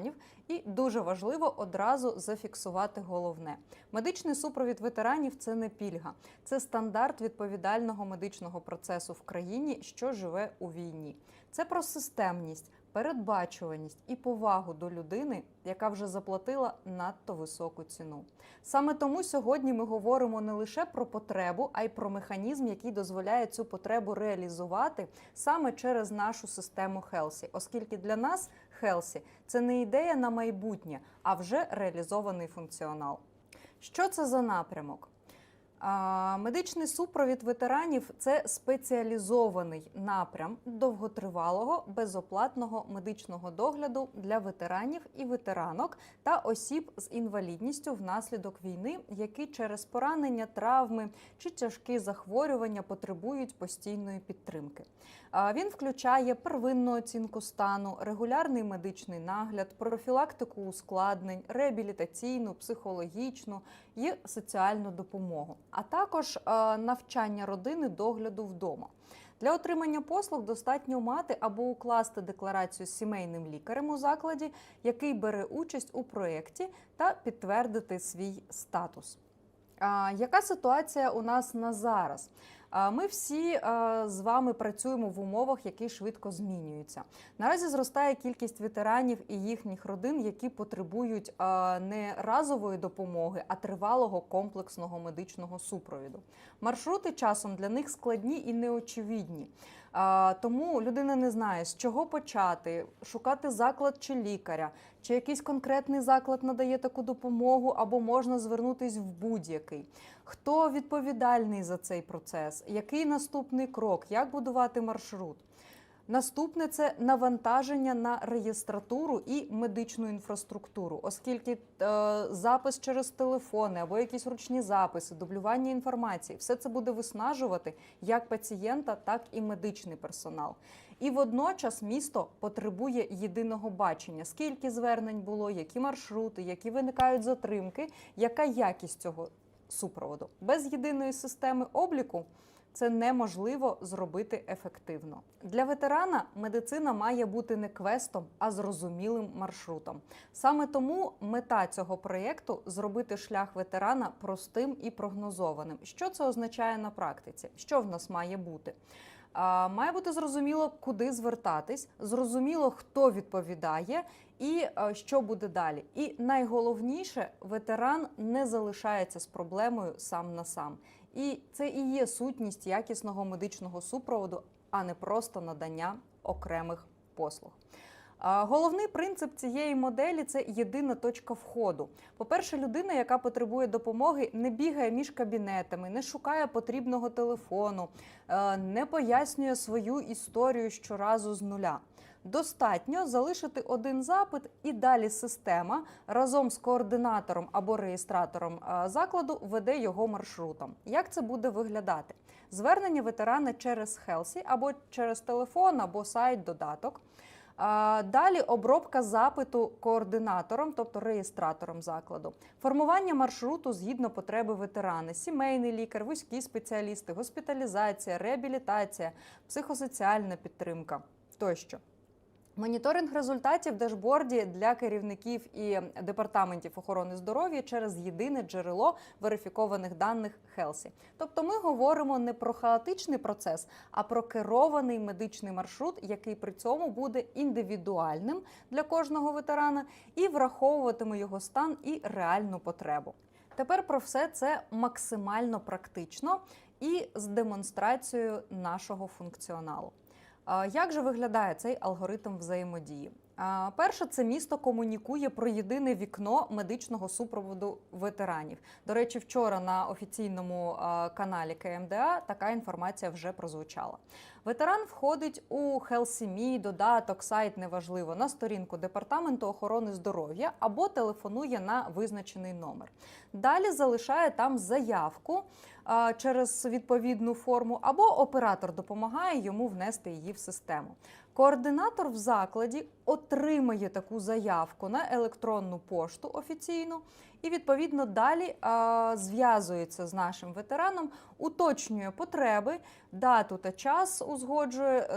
ветеранів, і дуже важливо одразу зафіксувати головне: медичний супровід ветеранів це не пільга, це стандарт відповідального медичного процесу в країні, що живе у війні. Це про системність, передбачуваність і повагу до людини, яка вже заплатила надто високу ціну. Саме тому сьогодні ми говоримо не лише про потребу, а й про механізм, який дозволяє цю потребу реалізувати саме через нашу систему Хелсі, оскільки для нас Хелсі це не ідея на майбутнє, а вже реалізований функціонал. Що це за напрямок? Медичний супровід ветеранів це спеціалізований напрям довготривалого безоплатного медичного догляду для ветеранів і ветеранок та осіб з інвалідністю внаслідок війни, які через поранення, травми чи тяжкі захворювання потребують постійної підтримки. Він включає первинну оцінку стану, регулярний медичний нагляд, профілактику ускладнень, реабілітаційну, психологічну і соціальну допомогу, а також е, навчання родини догляду вдома. Для отримання послуг достатньо мати або укласти декларацію з сімейним лікарем у закладі, який бере участь у проєкті, та підтвердити свій статус. А, Яка ситуація у нас на зараз? Ми всі з вами працюємо в умовах, які швидко змінюються. Наразі зростає кількість ветеранів і їхніх родин, які потребують не разової допомоги, а тривалого комплексного медичного супровіду. Маршрути часом для них складні і неочевидні. Тому людина не знає, з чого почати, шукати заклад чи лікаря, чи якийсь конкретний заклад надає таку допомогу, або можна звернутись в будь-який. Хто відповідальний за цей процес? Який наступний крок? Як будувати маршрут? Наступне це навантаження на реєстратуру і медичну інфраструктуру, оскільки е, запис через телефони або якісь ручні записи, дублювання інформації, все це буде виснажувати як пацієнта, так і медичний персонал. І водночас місто потребує єдиного бачення: скільки звернень було, які маршрути, які виникають затримки, яка якість цього супроводу без єдиної системи обліку. Це неможливо зробити ефективно. Для ветерана медицина має бути не квестом, а зрозумілим маршрутом. Саме тому мета цього проєкту зробити шлях ветерана простим і прогнозованим. Що це означає на практиці? Що в нас має бути? Має бути зрозуміло, куди звертатись, зрозуміло, хто відповідає і а, що буде далі. І найголовніше, ветеран не залишається з проблемою сам на сам. І це і є сутність якісного медичного супроводу, а не просто надання окремих послуг. Головний принцип цієї моделі це єдина точка входу. По-перше, людина, яка потребує допомоги, не бігає між кабінетами, не шукає потрібного телефону, е, не пояснює свою історію щоразу з нуля. Достатньо залишити один запит, і далі система разом з координатором або реєстратором е, закладу веде його маршрутом. Як це буде виглядати? Звернення ветерана через Хелсі або через телефон, або сайт, додаток. Далі обробка запиту координатором, тобто реєстратором закладу, формування маршруту згідно потреби ветерани, сімейний лікар, вузькі спеціалісти, госпіталізація, реабілітація, психосоціальна підтримка тощо. Моніторинг результатів в дашборді для керівників і департаментів охорони здоров'я через єдине джерело верифікованих даних Хелсі. Тобто ми говоримо не про хаотичний процес, а про керований медичний маршрут, який при цьому буде індивідуальним для кожного ветерана і враховуватиме його стан і реальну потребу. Тепер про все це максимально практично і з демонстрацією нашого функціоналу. Як же виглядає цей алгоритм взаємодії? Перше, це місто комунікує про єдине вікно медичного супроводу ветеранів. До речі, вчора на офіційному каналі КМДА така інформація вже прозвучала. Ветеран входить у Хелсімі, додаток, сайт неважливо на сторінку департаменту охорони здоров'я або телефонує на визначений номер. Далі залишає там заявку через відповідну форму, або оператор допомагає йому внести її в систему. Координатор в закладі отримає таку заявку на електронну пошту офіційну і відповідно далі зв'язується з нашим ветераном, уточнює потреби, дату та час узгоджує е,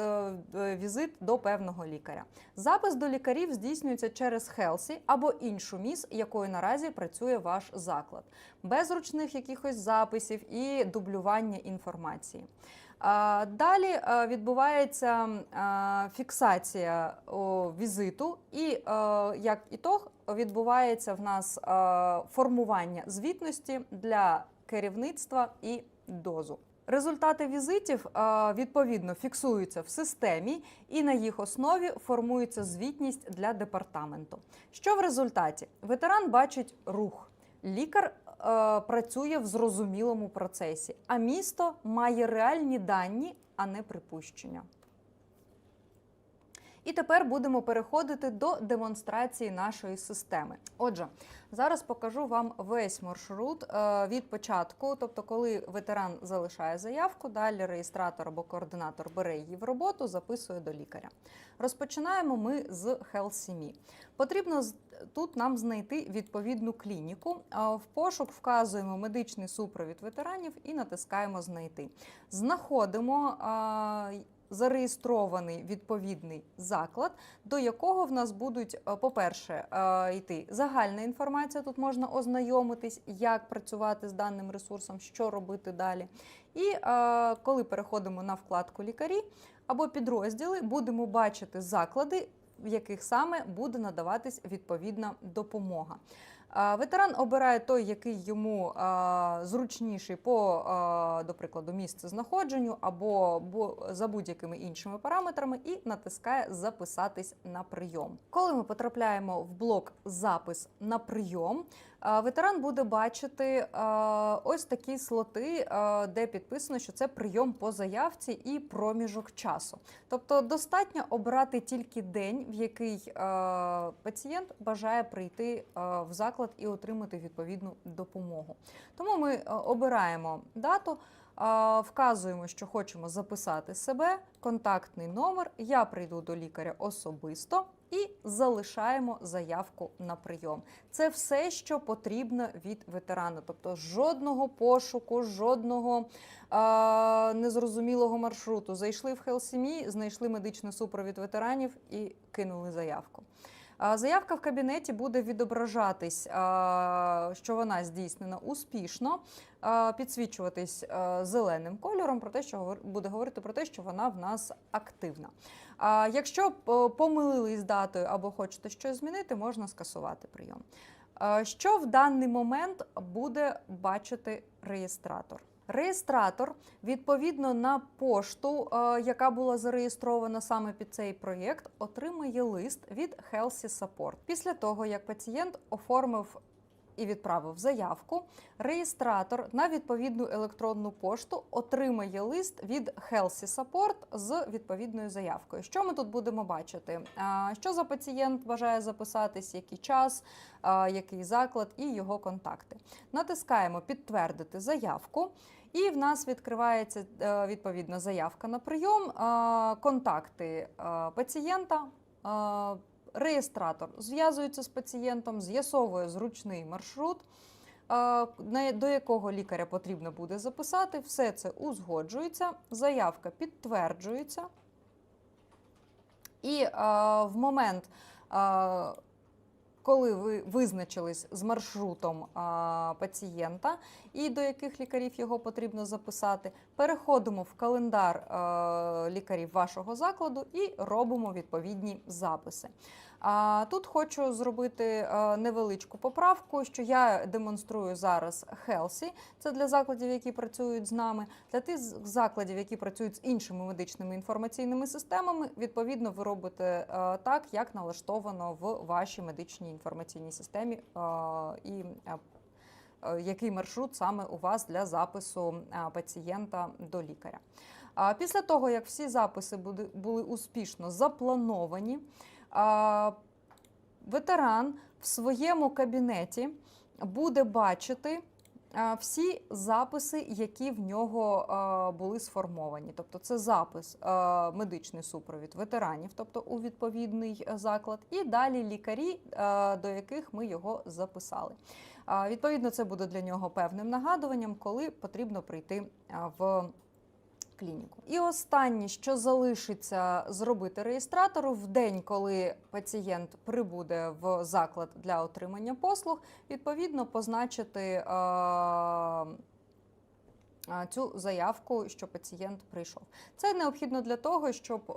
е, візит до певного лікаря. Запис до лікарів здійснюється через Хелсі або іншу міс, якою наразі працює ваш заклад, без ручних якихось записів і дублювання інформації. Далі е, відбувається е, фіксація візиту, і е, як ітог відбувається в нас формування звітності для керівництва і дозу. Результати візитів відповідно фіксуються в системі, і на їх основі формується звітність для департаменту. Що в результаті? Ветеран бачить рух. Лікар працює в зрозумілому процесі, а місто має реальні дані, а не припущення. І тепер будемо переходити до демонстрації нашої системи. Отже, зараз покажу вам весь маршрут е, від початку, тобто, коли ветеран залишає заявку, далі реєстратор або координатор бере її в роботу, записує до лікаря. Розпочинаємо ми з HealthSimi. Потрібно тут нам знайти відповідну клініку. В пошук вказуємо медичний супровід ветеранів і натискаємо Знайти. Знаходимо зареєстрований відповідний заклад, до якого в нас будуть, е, по-перше, е, йти загальна інформація. Тут можна ознайомитись, як працювати з даним ресурсом, що робити далі. І е, коли переходимо на вкладку лікарі або підрозділи, будемо бачити заклади, в яких саме буде надаватись відповідна допомога. Ветеран обирає той, який йому зручніший по, до прикладу, місце знаходженню або за будь-якими іншими параметрами, і натискає Записатись на прийом. Коли ми потрапляємо в блок Запис на прийом, ветеран буде бачити ось такі слоти, де підписано, що це прийом по заявці і проміжок часу. Тобто достатньо обрати тільки день, в який пацієнт бажає прийти в заклад і отримати відповідну допомогу. Тому ми обираємо дату. Вказуємо, що хочемо записати себе, контактний номер. Я прийду до лікаря особисто і залишаємо заявку на прийом. Це все, що потрібно від ветерана. Тобто жодного пошуку, жодного е, незрозумілого маршруту. Зайшли в Хелсімі, знайшли медичний супровід ветеранів і кинули заявку. Заявка в кабінеті буде відображатись, що вона здійснена успішно, підсвічуватись зеленим кольором, про те, що буде говорити про те, що вона в нас активна. Якщо помилились датою або хочете щось змінити, можна скасувати прийом. Що в даний момент буде бачити реєстратор? Реєстратор відповідно на пошту, е, яка була зареєстрована саме під цей проєкт, отримає лист від Healthy Support. Після того, як пацієнт оформив і відправив заявку, реєстратор на відповідну електронну пошту отримає лист від Healthy Support з відповідною заявкою. Що ми тут будемо бачити? Що за пацієнт бажає записатись, який час, який заклад і його контакти. Натискаємо підтвердити заявку. І в нас відкривається е, відповідна заявка на прийом, е, контакти е, пацієнта. Реєстратор зв'язується з пацієнтом, з'ясовує зручний маршрут, е, до якого лікаря потрібно буде записати. Все це узгоджується, заявка підтверджується. І е, в момент, е, коли ви визначились з маршрутом пацієнта і до яких лікарів його потрібно записати, переходимо в календар е, лікарів вашого закладу і робимо відповідні записи. А тут хочу зробити е, невеличку поправку, що я демонструю зараз Healthy. Це для закладів, які працюють з нами. Для тих закладів, які працюють з іншими медичними інформаційними системами, відповідно, ви робите е, так, як налаштовано в вашій медичній інформаційній системі і який маршрут саме у вас для запису е, пацієнта до лікаря. Після того, як всі записи були, успішно заплановані, ветеран в своєму кабінеті буде бачити е, всі записи, які в нього е, були сформовані. Тобто це запис е, медичний супровід ветеранів, тобто у відповідний е, заклад, і далі лікарі, е, до яких ми його записали. Відповідно, це буде для нього певним нагадуванням, коли потрібно прийти в клініку. І останнє, що залишиться зробити реєстратору в день, коли пацієнт прибуде в заклад для отримання послуг, відповідно позначити цю заявку, що пацієнт прийшов. Це необхідно для того, щоб у,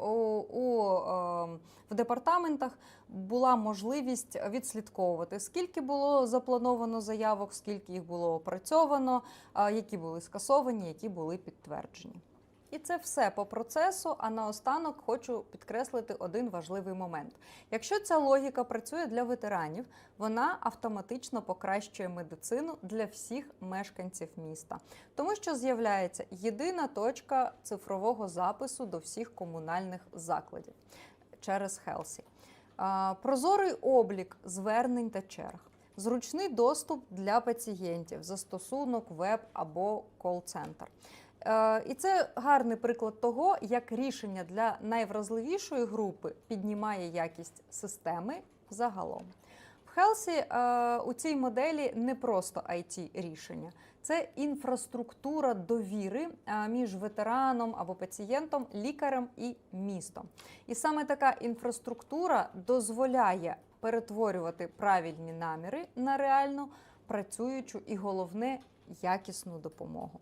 у, е, в департаментах була можливість відслідковувати, скільки було заплановано заявок, скільки їх було опрацьовано, які були скасовані, які були підтверджені. І це все по процесу. А наостанок хочу підкреслити один важливий момент. Якщо ця логіка працює для ветеранів, вона автоматично покращує медицину для всіх мешканців міста, тому що з'являється єдина точка цифрового запису до всіх комунальних закладів через Хелсі. Прозорий облік звернень та черг. Зручний доступ для пацієнтів, застосунок, веб або кол-центр. Е, І це гарний приклад того, як рішення для найвразливішої групи піднімає якість системи загалом. В Хелсі е, у цій моделі не просто it рішення, це інфраструктура довіри е, між ветераном або пацієнтом, лікарем і містом. І саме така інфраструктура дозволяє перетворювати правильні наміри на реально працюючу і головне якісну допомогу.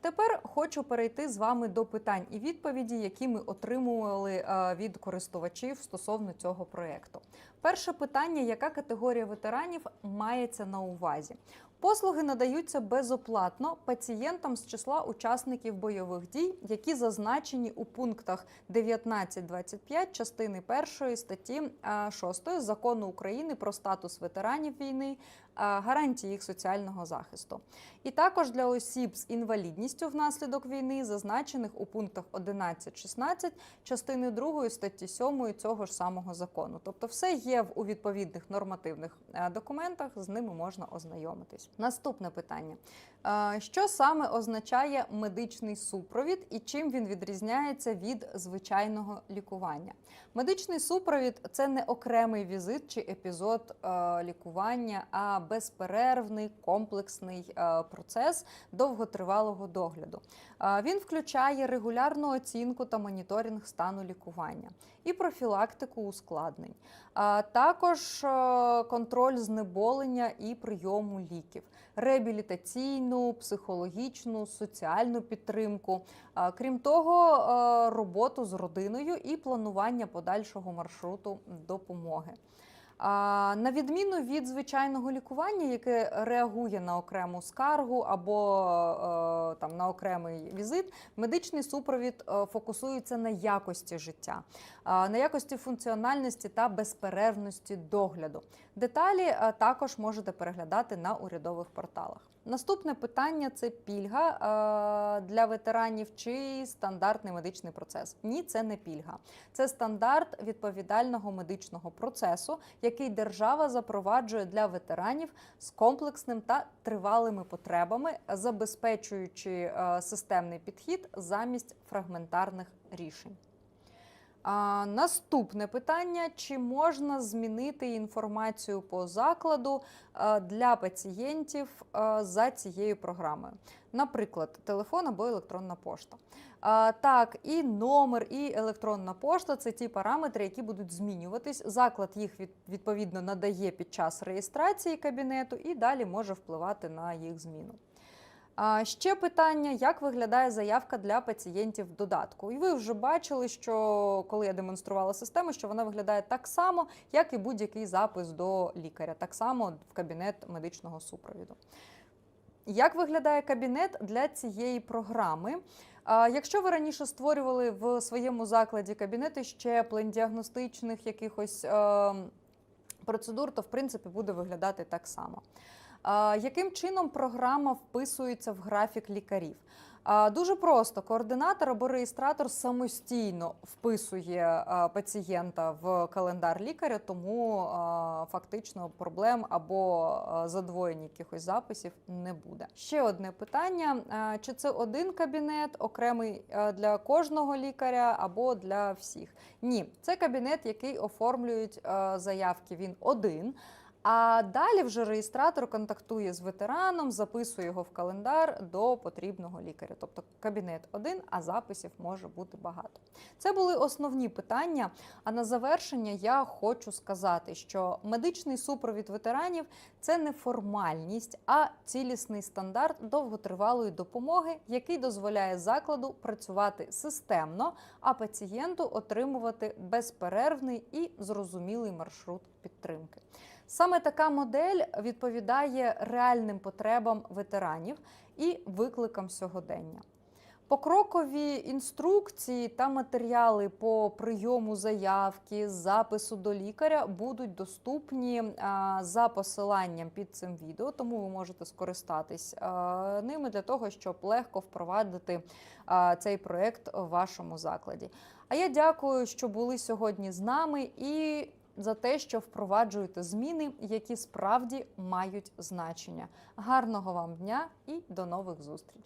Тепер хочу перейти з вами до питань і відповіді, які ми отримували е, від користувачів стосовно цього проєкту. Перше питання: яка категорія ветеранів мається на увазі? Послуги надаються безоплатно пацієнтам з числа учасників бойових дій, які зазначені у пунктах 19.25 частини 1 статті е, 6 закону України про статус ветеранів війни, е, гарантії їх соціального захисту. І також для осіб з інвалідністю внаслідок війни, зазначених у пунктах 11-16 частини 2 статті 7 цього ж самого закону. Тобто, все є у відповідних нормативних е, документах, з ними можна ознайомитись. Наступне питання: що саме означає медичний супровід і чим він відрізняється від звичайного лікування? Медичний супровід це не окремий візит чи епізод е, лікування, а безперервний комплексний е, процес довготривалого догляду. Він включає регулярну оцінку та моніторинг стану лікування і профілактику ускладнень, а також е, контроль знеболення і прийому ліків, реабілітаційну, психологічну, соціальну підтримку. Крім того, е, роботу з родиною і планування подальшого маршруту допомоги. На відміну від звичайного лікування, яке реагує на окрему скаргу або е, там на окремий візит, медичний супровід е, фокусується на якості життя, на якості функціональності та безперервності догляду. Деталі е, також можете переглядати на урядових порталах. Наступне питання це пільга е, для ветеранів чи стандартний медичний процес. Ні, це не пільга. Це стандарт відповідального медичного процесу, який держава запроваджує для ветеранів з комплексним та тривалими потребами, забезпечуючи е, системний підхід замість фрагментарних рішень. А, наступне питання: чи можна змінити інформацію по закладу е, для пацієнтів е, за цією програмою? Наприклад, телефон або електронна пошта. А, Так, і номер, і електронна пошта це ті параметри, які будуть змінюватись. Заклад їх від- відповідно надає під час реєстрації кабінету і далі може впливати на їх зміну. Ще питання: як виглядає заявка для пацієнтів додатку? І ви вже бачили, що коли я демонструвала систему, що вона виглядає так само, як і будь-який запис до лікаря, так само в кабінет медичного супровіду. Як виглядає кабінет для цієї програми? Якщо ви раніше створювали в своєму закладі кабінети щеплень, діагностичних якихось е, процедур, то в принципі буде виглядати так само. Яким чином програма вписується в графік лікарів? Дуже просто координатор або реєстратор самостійно вписує пацієнта в календар лікаря, тому фактично проблем або а, задвоєння якихось записів не буде. Ще одне питання: чи це один кабінет, окремий для кожного лікаря або для всіх? Ні, це кабінет, який оформлюють заявки. Він один. А далі вже реєстратор контактує з ветераном, записує його в календар до потрібного лікаря. Тобто кабінет один, а записів може бути багато. Це були основні питання. А на завершення я хочу сказати, що медичний супровід ветеранів це не формальність, а цілісний стандарт довготривалої допомоги, який дозволяє закладу працювати системно, а пацієнту отримувати безперервний і зрозумілий маршрут підтримки. Саме така модель відповідає реальним потребам ветеранів і викликам сьогодення. Покрокові інструкції та матеріали по прийому заявки, запису до лікаря будуть доступні за посиланням під цим відео, тому ви можете скористатись ними для того, щоб легко впровадити цей проект в вашому закладі. А я дякую, що були сьогодні з нами і за те, що впроваджуєте зміни, які справді мають значення. Гарного вам дня і до нових зустрічей!